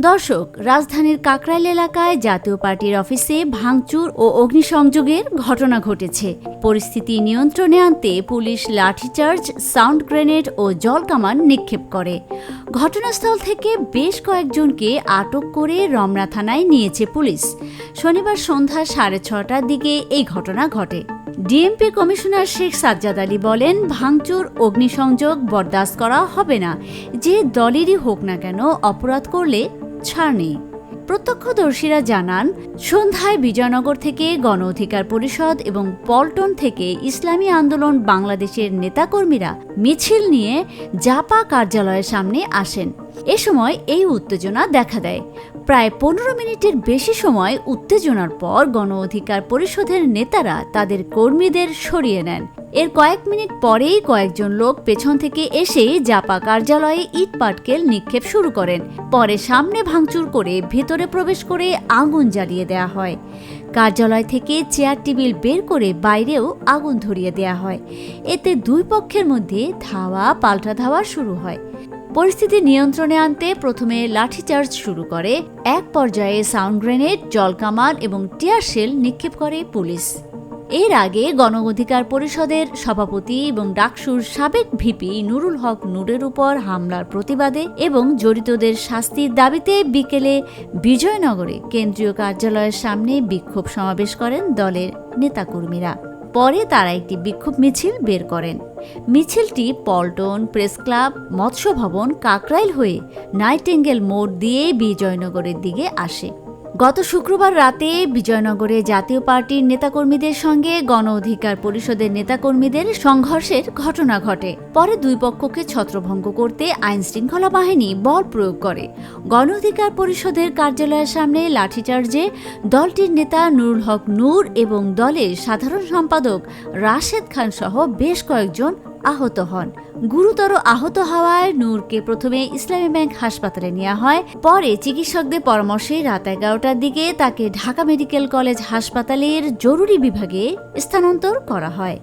দর্শক, রাজধানীর কাকরাইল এলাকায় জাতীয় পার্টির অফিসে ভাঙচুর ও অগ্নিসংযোগের ঘটনা ঘটেছে। পরিস্থিতি নিয়ন্ত্রণে আনতে পুলিশ লাঠিচার্জ, সাউন্ড গ্রেনেড ও জলকামান নিক্ষেপ করে। ঘটনাস্থল থেকে বেশ কয়েকজনকে আটক করে রমনা থানায় নিয়েছে পুলিশ। শনিবার সন্ধ্যা সাড়ে ছটার দিকে এই ঘটনা ঘটে। ডিএমপি কমিশনার শেখ সাজ্জাদ আলী বলেন, ভাঙচুর, অগ্নিসংযোগ বরদাস্ত করা হবে না। যে দলেরই হোক না কেন, অপরাধ করলে ছাড় নেই। প্রত্যক্ষদর্শীরা জানান, সন্ধ্যায় বিজয়নগর থেকে গণ অধিকার পরিষদ এবং পল্টন থেকে ইসলামী আন্দোলন বাংলাদেশের নেতাকর্মীরা মিছিল নিয়ে জাপা কার্যালয়ের সামনে আসেন। এ সময় এই উত্তেজনা দেখা দেয়। প্রায় পনেরো মিনিটের বেশি সময় উত্তেজনার পর গণ অধিকার পরিষদের নেতারা তাদের কর্মীদের সরিয়ে নেন। এর কয়েক মিনিট পরেই কয়েকজন লোক পেছন থেকে এসে জাপা কার্যালয়ে ইট পাটকেল নিক্ষেপ শুরু করেন। পরে সামনে ভাঙচুর করে ভেতরে প্রবেশ করে আগুন জ্বালিয়ে দেয়া হয়। কার্যালয় থেকে চেয়ার টেবিল বের করে বাইরেও আগুন ধরিয়ে দেয়া হয়। এতে দুই পক্ষের মধ্যে ধাওয়া পাল্টা ধাওয়া শুরু হয়। পরিস্থিতি নিয়ন্ত্রণে আনতে প্রথমে লাঠিচার্জ শুরু করে। এক পর্যায়ে সাউন্ড গ্রেনেড জলকামান এবং টিয়ার শেল নিক্ষেপ করে পুলিশ। এর আগে গণ অধিকার পরিষদের সভাপতি এবং ডাকসুর সাবেক ভিপি নুরুল হক নূরের উপর হামলার প্রতিবাদে এবং জড়িতদের শাস্তির দাবিতে বিকেলে বিজয়নগরে কেন্দ্রীয় কার্যালয়ের সামনে বিক্ষোভ সমাবেশ করেন দলের নেতাকর্মীরা। পরে তারা একটি বিক্ষোভ মিছিল বের করেন। মিছিলটি পল্টন, প্রেস ক্লাব মৎস্য ভবন কাকরাইল হয়ে নাইটেঙ্গেল মোড় দিয়ে বিজয়নগরের দিকে আসে। গত শুক্রবার রাতে বিজয়নগরে জাতীয় পার্টির নেতাকর্মীদের সঙ্গে গণ অধিকার পরিষদের নেতাকর্মীদের সংঘর্ষের ঘটনা ঘটে। পরে দুই পক্ষকে ছত্রভঙ্গ করতে আইন শৃঙ্খলা বাহিনী বল প্রয়োগ করে। গণ অধিকার পরিষদের কার্যালয়ের সামনে লাঠিচার্জে দলটির নেতা নুরুল হক নূর এবং দলের সাধারণ সম্পাদক রাশেদ খান সহ বেশ কয়েকজন আহত হন। গুরুতর আহত হওয়ায় নূরকে প্রথমে ইসলামী ব্যাংক হাসপাতালে নেওয়া হয়। পরে চিকিৎসকদের পরামর্শে রাত এগারোটার দিকে তাকে ঢাকা মেডিকেল কলেজ হাসপাতালের জরুরি বিভাগে স্থানান্তর করা হয়।